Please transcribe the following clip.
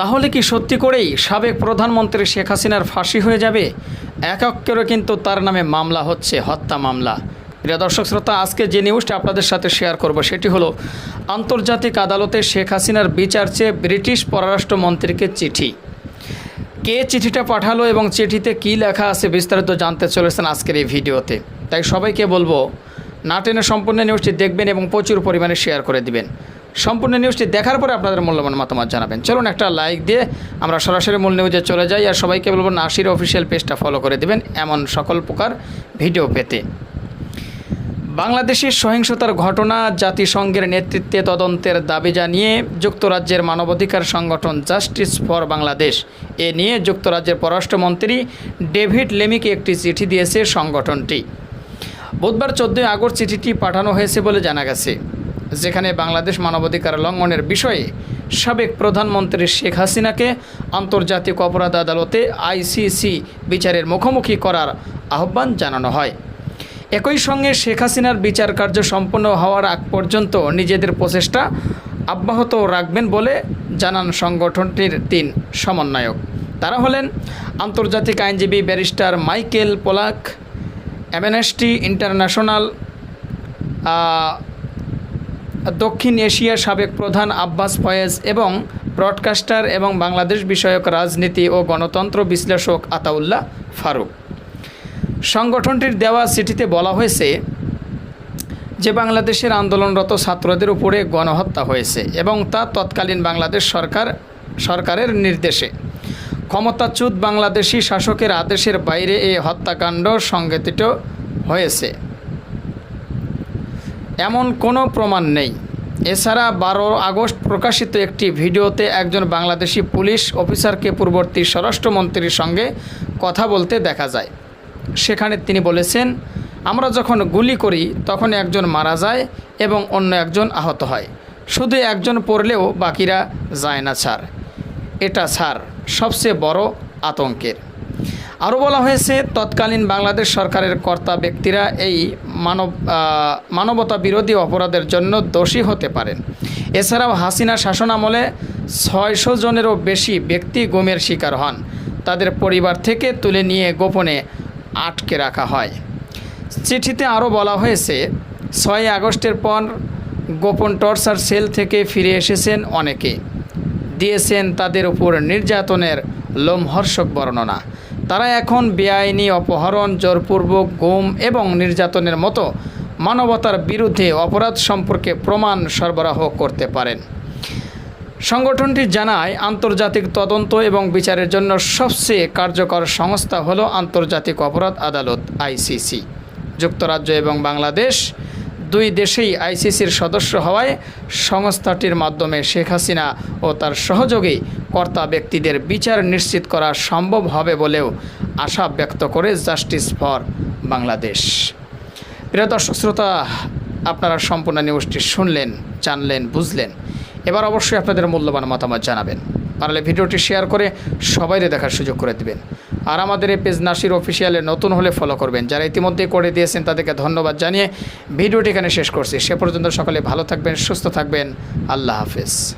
তাহলে কি সত্যি করেই সাবেক প্রধানমন্ত্রী শেখ হাসিনার ফাঁসি হয়ে যাবে? এক অক্ষরে কিন্তু তার নামে মামলা হচ্ছে, হত্যা মামলা। প্রিয় দর্শক শ্রোতা, আজকে যে নিউজটা আপনাদের সাথে শেয়ার করব, সেটি হলো আন্তর্জাতিক আদালতে শেখ হাসিনার বিচার চেয়ে ব্রিটিশ পররাষ্ট্রমন্ত্রীকে চিঠি। কে চিঠিটা পাঠালো এবং চিঠিতে কী লেখা আছে বিস্তারিত জানতে চলেছেন আজকের এই ভিডিওতে। তাই সবাইকে বলব, না টেনে সম্পূর্ণ নিউজটি দেখবেন এবং প্রচুর পরিমাণে শেয়ার করে দিবেন। সম্পূর্ণ নিউজটি দেখার পরে আপনাদের মূল্যবান মতামত জানাবেন। চলুন একটা লাইক দিয়ে আমরা সরাসরি মূল নিউজে চলে যাই আর সবাইকে বলব নাসির অফিসিয়াল পেজটা ফলো করে দেবেন এমন সকল প্রকার ভিডিও পেতে। বাংলাদেশের সহিংসতার ঘটনা জাতিসংঘের নেতৃত্বে তদন্তের দাবি জানিয়ে যুক্তরাজ্যের মানবাধিকার সংগঠন জাস্টিস ফর বাংলাদেশ এ নিয়ে যুক্তরাজ্যের পররাষ্ট্রমন্ত্রী ডেভিড লেমিকে একটি চিঠি দিয়েছে সংগঠনটি। বুধবার চোদ্দোই আগস্ট চিঠিটি পাঠানো হয়েছে বলে জানা গেছে। যেখানে বাংলাদেশ মানবাধিকার লঙ্ঘনের বিষয়ে সাবেক প্রধানমন্ত্রী শেখ হাসিনাকে আন্তর্জাতিক অপরাধ আদালতে আইসিসি বিচারের মুখোমুখি করার আহ্বান জানানো হয়। একই সঙ্গে শেখ হাসিনার বিচার কার্য সম্পন্ন হওয়ার আগ পর্যন্ত নিজেদের প্রচেষ্টা অব্যাহত রাখবেন বলে জানান সংগঠনটির তিন সমন্বয়ক। তারা হলেন আন্তর্জাতিক আইনজীবী barrister Michael Pollock, Amnesty International দক্ষিণ এশিয়ার সাবেক প্রধান আব্বাস ফয়েজ এবং ব্রডকাস্টার এবং বাংলাদেশ বিষয়ক রাজনীতি ও গণতন্ত্র বিশ্লেষক আতাউল্লাহ ফারুক। সংগঠনটির দেওয়া চিঠিতে বলা হয়েছে যে, বাংলাদেশের আন্দোলনরত ছাত্রদের উপরে গণহত্যা হয়েছে এবং তা তৎকালীন বাংলাদেশ সরকার, সরকারের নির্দেশে। ক্ষমতাচ্যুত বাংলাদেশি শাসকের আদেশের বাইরে এই হত্যাকাণ্ড সংঘটিত হয়েছে। এমন কোনো প্রমাণ নেই। এছাড়া বারো আগস্ট প্রকাশিত একটি ভিডিওতে একজন বাংলাদেশি পুলিশ অফিসারকে পূর্ববর্তী স্বরাষ্ট্রমন্ত্রীর সঙ্গে কথা বলতে দেখা যায়। সেখানে তিনি বলেছেন, আমরা যখন গুলি করি, তখন একজন মারা যায় এবং অন্য একজন আহত হয়। শুধু একজন পড়লেও বাকিরা যায় না ছাড় এটা ছাড় সবচেয়ে বড় আতঙ্কের। আরও বলা হয়েছে, তৎকালীন বাংলাদেশ সরকারের কর্তা ব্যক্তিরা এই মানব মানবতা বিরোধী অপরাধের জন্য দোষী হতে পারেন। এছাড়াও হাসিনা শাসনামলে ছয়শো জনেরও বেশি ব্যক্তি গুমের শিকার হন। তাদের পরিবার থেকে তুলে নিয়ে গোপনে আটকে রাখা হয়। চিঠিতে আরও বলা হয়েছে, ছয় আগস্টের পর গোপন টর্চার সেল থেকে ফিরে এসেছেন অনেকে। দিয়েছেন তাদের উপর নির্যাতনের লোমহর্ষক বর্ণনা। তারা এখন বেআইনি, অপহরণ, জোরপূর্বক গুম এবং নির্যাতনের মতো মানবতার বিরুদ্ধে অপরাধ সম্পর্কে প্রমাণ সরবরাহ করতে পারেন। সংগঠনটি জানায়, আন্তর্জাতিক তদন্ত এবং বিচারের জন্য সবচেয়ে কার্যকর সংস্থা হলো আন্তর্জাতিক অপরাধ আদালত, আইসিসি। যুক্তরাজ্য এবং বাংলাদেশ দুই দেশেই আইসিসির সদস্য হওয়ায় সংস্থাটির মাধ্যমে শেখ হাসিনা ও তার সহযোগী কর্তা ব্যক্তিদের বিচার নিশ্চিত করা সম্ভব হবে বলেও আশা ব্যক্ত করে জাস্টিস ফর বাংলাদেশ। প্রিয় দর্শক শ্রোতা, আপনারা সম্পূর্ণ নিউজটি শুনলেন, জানলেন, বুঝলেন। এবার অবশ্যই আপনাদের মূল্যবান মতামত জানাবেন। পারলে ভিডিওটি শেয়ার করে সবাইরে দেখার সুযোগ করে দিবেন। আর আমাদের এই পেজ নাসির অফিসিয়ালে নতুন হলে ফলো করবেন। যারা ইতিমধ্যে করে দিয়েছেন, তাদেরকে ধন্যবাদ জানিয়ে ভিডিওটি এখানে শেষ করছি। সে পর্যন্ত সকলে ভালো থাকবেন, সুস্থ থাকবেন। আল্লাহ হাফেজ।